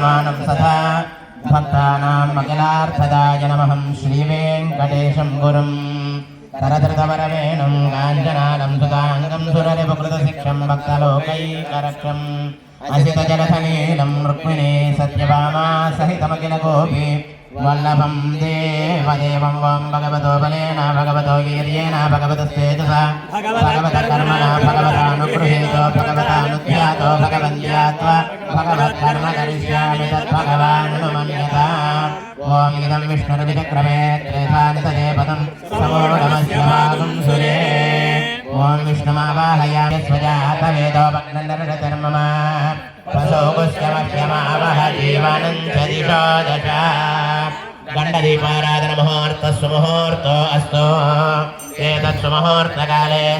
సంసేవ్యమానం సదా భక్తానాం అఖిలార్థదాయ నమః శ్రీవేంకటేశం గురుం తరధృతవరవేణుం కాంచనాలం సుతాంగం సురరిపుకృతశిక్షం భక్తలోకైకరక్షం అసితజలసలీలం రుక్మిణీ సత్యభామా సహితమఖిల దేవదేవం వం భగవతో బలేన భగవతో వీర్యేణ భగవతస్తేజసా భగవత కర్మణ భగవతానుగృహీతో భగవతానుధ్యాతో భగవంత్యాత్వ భగవత్కర్మ కరిష్యామి తద్భగవాన్ మన్యత ఓం ఇదం విష్ణుర్విచక్రమే త్రేధాని తదే పదం సమోఢమస్య భాగం సురే. ఓం విష్ణుమావాహయామి స్వజాత వేదోపగ్నందరధర్మమ పశోగుశ్చమహ్యమావహ జీవనం చ దిశో దశ. గండదీపారాధన ముహూర్త సుముహూర్తో అస్తో ఏతత్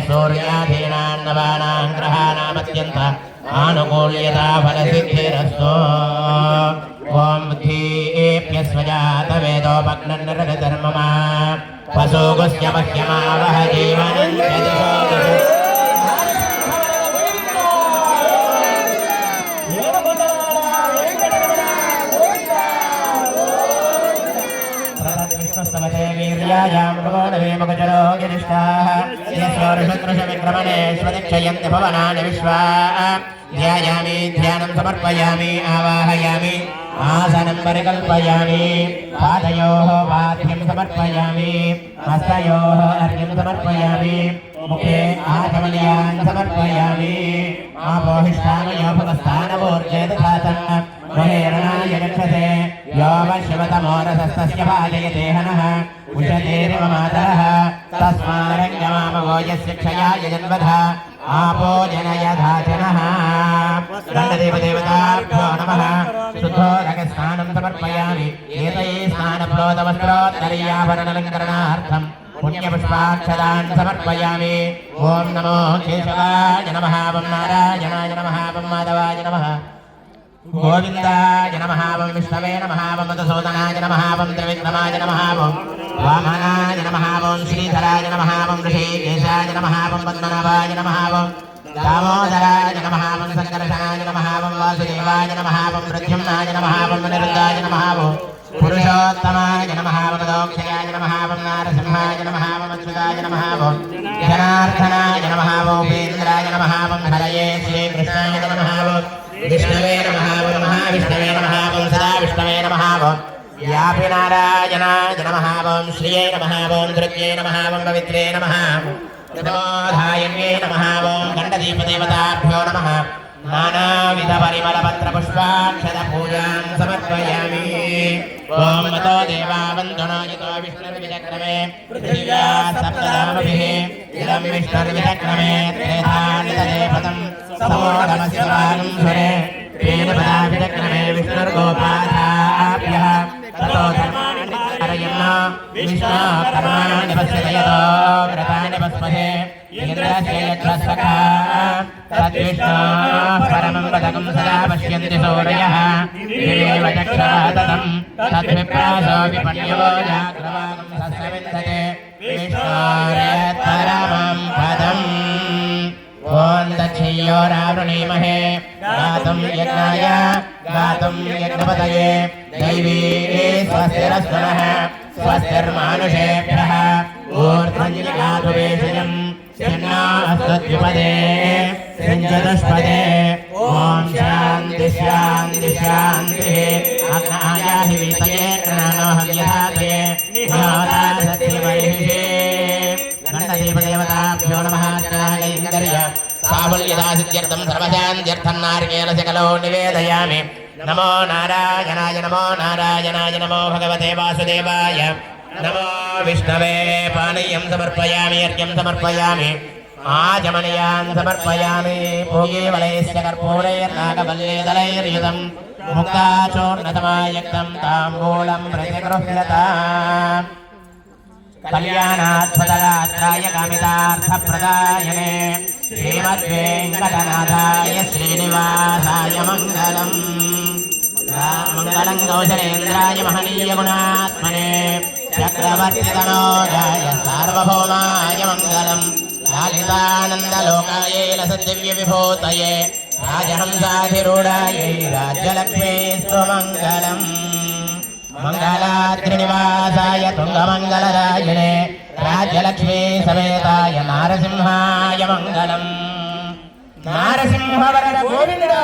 సూర్యాధీనాన్నవానాం గ్రహాణామత్యంత ఆనుకూల్యతా ఫలసిద్ధిరస్తో ఓం ధీప్యస్వజాత వేదోపగ్నర్ధర్మమా పశోగుశ్చ మహ్యమావహ జీవన ृषविक्रमणेष्वतिक्षयन्ति भवनानि विश्वा ध्यायामि ध्यानं समर्पयामि आवाहयामि आसनं परिकल्पयामि पादयोः पाद्यं समर्पयामि हस्तयोः अर्घ्यं समर्पयामि मुखे आचमनीयान् समर्पयामि आपोहिष्ठामयोपस्थानवोर्जेदघातः महेरणाय गच्छते यो वशिवतमोरसस्तस्य भाजयते हनः उषतेरिव मातरः तस्मारङ्गमामभोजस्य क्षयाय जन्मथ आपो जनय धाचनः दण्डदेवदेवताभ्यो नमः शुद्धोदकस्नानं समर्पयामि एतये स्नानप्लोदवस्त्रोत्तरीयाभरणलङ्करणार्थम् पुण्यपुष्पाक्षदान् समर्पयामि ॐ नमो केशवाय नमः वं नारायणाय नमः वं माधवाय नमः गोविन्दाय नमः वं विष्णवे नमः वं मधुसूदनाय नमः वं त्रिविक्रमाय नमः वम् వామనాయ నమః వం శ్రీధరాయ నమః వం ఋషికేశాయ నమః వం పద్మనాభాయ నమః వం దామోదరాయ నమః వం సంకర్షణాయ నమః వం వాసుదేవాయ నమః వం ప్రద్యుమ్నాయ నమః వం నిరుద్ధాయ నమః వం పురుషోత్తమాయ నమః వం దోక్షయాయ నమః వం నారసింహాయ నమః వం అచ్యుతాయ నమః వం జనార్దనాయ నమః వం ఉపేంద్రాయ నమః వం హరయే శ్రీకృష్ణాయ నమః వం విష్ణవే నమః వం మహావిష్ణవే నమః వం సదా విష్ణవే నమః వం व्यापिनारायणाय नमः। ॐ श्रिये नम, ओं दुर्गे नम, ओं पवित्रे नमः। नमोधायन्ये गंडदीपदेवताभ्यो नम गण्डदीपदेवताभ्यो नमः। नानाविधपरिमलपत्रपुष्पाक्षतपूजां समर्पयामि। ॐ मतो देवावन्दुनायितो विष्णुर्विचक्रमे, पृथिव्या सप्तदामभिः इदं विष्णुर्विचक्रमे त्रेधानितदेवतं समोढमस्य वागुं स्वरे तेन पदाभिचक्रमे विष्णुर्गोपाधाः తదే పదం సమోదమశివానం సురే పేనపదా విచక్రమే విష్ణుర్గోపాదాభ్యः తతో ధర్మాణి ధారయన్న విష్ణు కర్మాణి పశ్యతయతో వ్రతాని పస్మహే ఇంద్రస్య యజ్ఞస్వకా తద్విష్ణు పరమం పదకం సదా పశ్యంతి సూరయः ॐ दक्षियोरावृणीमहे गातुम् यज्ञाय गातुम् यज्ञपतये। दैवी स्वस्तिरस्वनः, स्वस्तिर्मानुषेभ्यः। ऊर्ध्वञ्जिगाधुवेशयम् शन्नास्तद्विपदे शञ्जदुष्पदे ॐ शान्ति शान्ति, शान्तिः। अग्नायाहि वीतये प्रणोहव्यधाते निहोदा सत्यवरिषे गणदेवदेवता ప్రాబల్యదాసిద్ధ్యర్థం సర్వశాంత్యర్థం నారికేలసి కలో నివేదయామి. నమో నారాయణాయ నమో నారాయణాయ నమో భగవతే వాసుదేవాయ. నమో విష్ణవే పానీయం సమర్పయామి అర్ఘ్యం సమర్పయామి. ఆచమనీయాన్ సమర్పయామి భోగీవలైశ్చ కర్పూరైర్నాగబల్యేదలైర్యుతం ముక్తాచోర్ణతమాయక్తం తాంబూలం ప్రతిగృహ్యత. కళ్యాణాత్మదాత్రాయ కామితార్థప్రదాయనే. శ్రీమద్వేంకటనాథాయ శ్రీనివాసాయ మంగళం మంగళం గౌశలేంద్రాయ మహనీయ గుణాత్మనే చక్రవర్తితనోజాయ సార్వభౌమాయ మంగళం లాలితానందలోకాయే లసదివ్య విభూతయే రాజహంసాధిరుడాయ రాజ్యలక్ష్మీ స్వమంగళం మంగళాద్రినివాసాయ తుంగమంగళరాయణే రాజ్యలక్ష్మీ సమేతాయ నారసింహాయ మంగళం. నారసింహవర గోవిందా.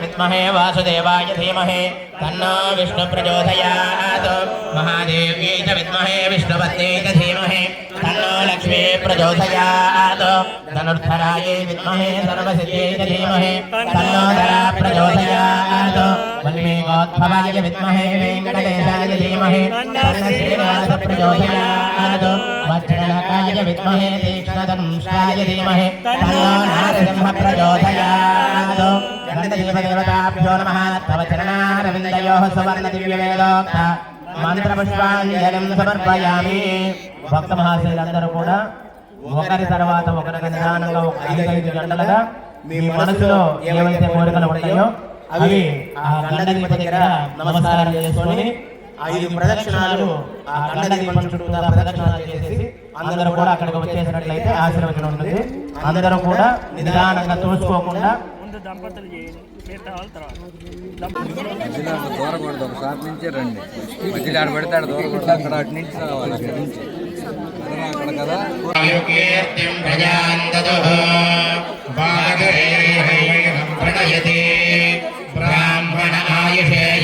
విద్మహే వాసుదేవాయ ధీమహే. తన్నో విష్ణు ప్రచోదయాత్ మహాదేవ్యై విద్మహే విష్ణుపత్యై చ తన్నో లక్ష్మీ ప్రచోదయాత్ ధనుర్ధరాయై విద్మహే సర్వసిద్ధ్యై చ ధీమహి తన్నో ధరా ప్రచోదయాత్ వల్మీకోద్భవాయ విద్మహే వెంకటేశాయ ధీమహి తన్న శ్రీనివాస ప్రచోదయాత్ వజ్రనకాయ విద్మహే తీక్ష్ణధనుష్టాయ ధీమహి తన్నో నారసింహ ప్రచోదయాత్ గణదేవదేవతాభ్యో నమః తవ చరణారవిందయోః సువర్ణ దివ్యవేదోక్త మంత్రపుష్పాంజలిం సమర్పయామి భక్త మహాశయులందరూ కూడా ఒకరి తర్వాత ఒకరికి నిదానంగా ఒక ఐదు ఐదు గంటలుగా మీ మనసులో ఏవైతే కోరికలు ఉంటాయో అవి ఆ గండదీప దగ్గర నమస్కారం చేసుకొని ఐదు ప్రదక్షిణాలు ఆ గండదీపం చుట్టూ ప్రదక్షిణాలు చేసేసి అందరూ కూడా అక్కడికి వచ్చేసినట్లయితే ఆశీర్వచనం ఉంటుంది. అందరూ కూడా నిదానంగా తోసుకోకుండా ముందు దంపతులు చేయండి. మిగతా వాళ్ళ తర్వాత. షాప్ నుంచే రండి. మధ్యలో ఆడ పెడితే ఆడ దూరకూడదు అక్కడ అటు నుంచి రావాలి. ब्राह्मण आयुषे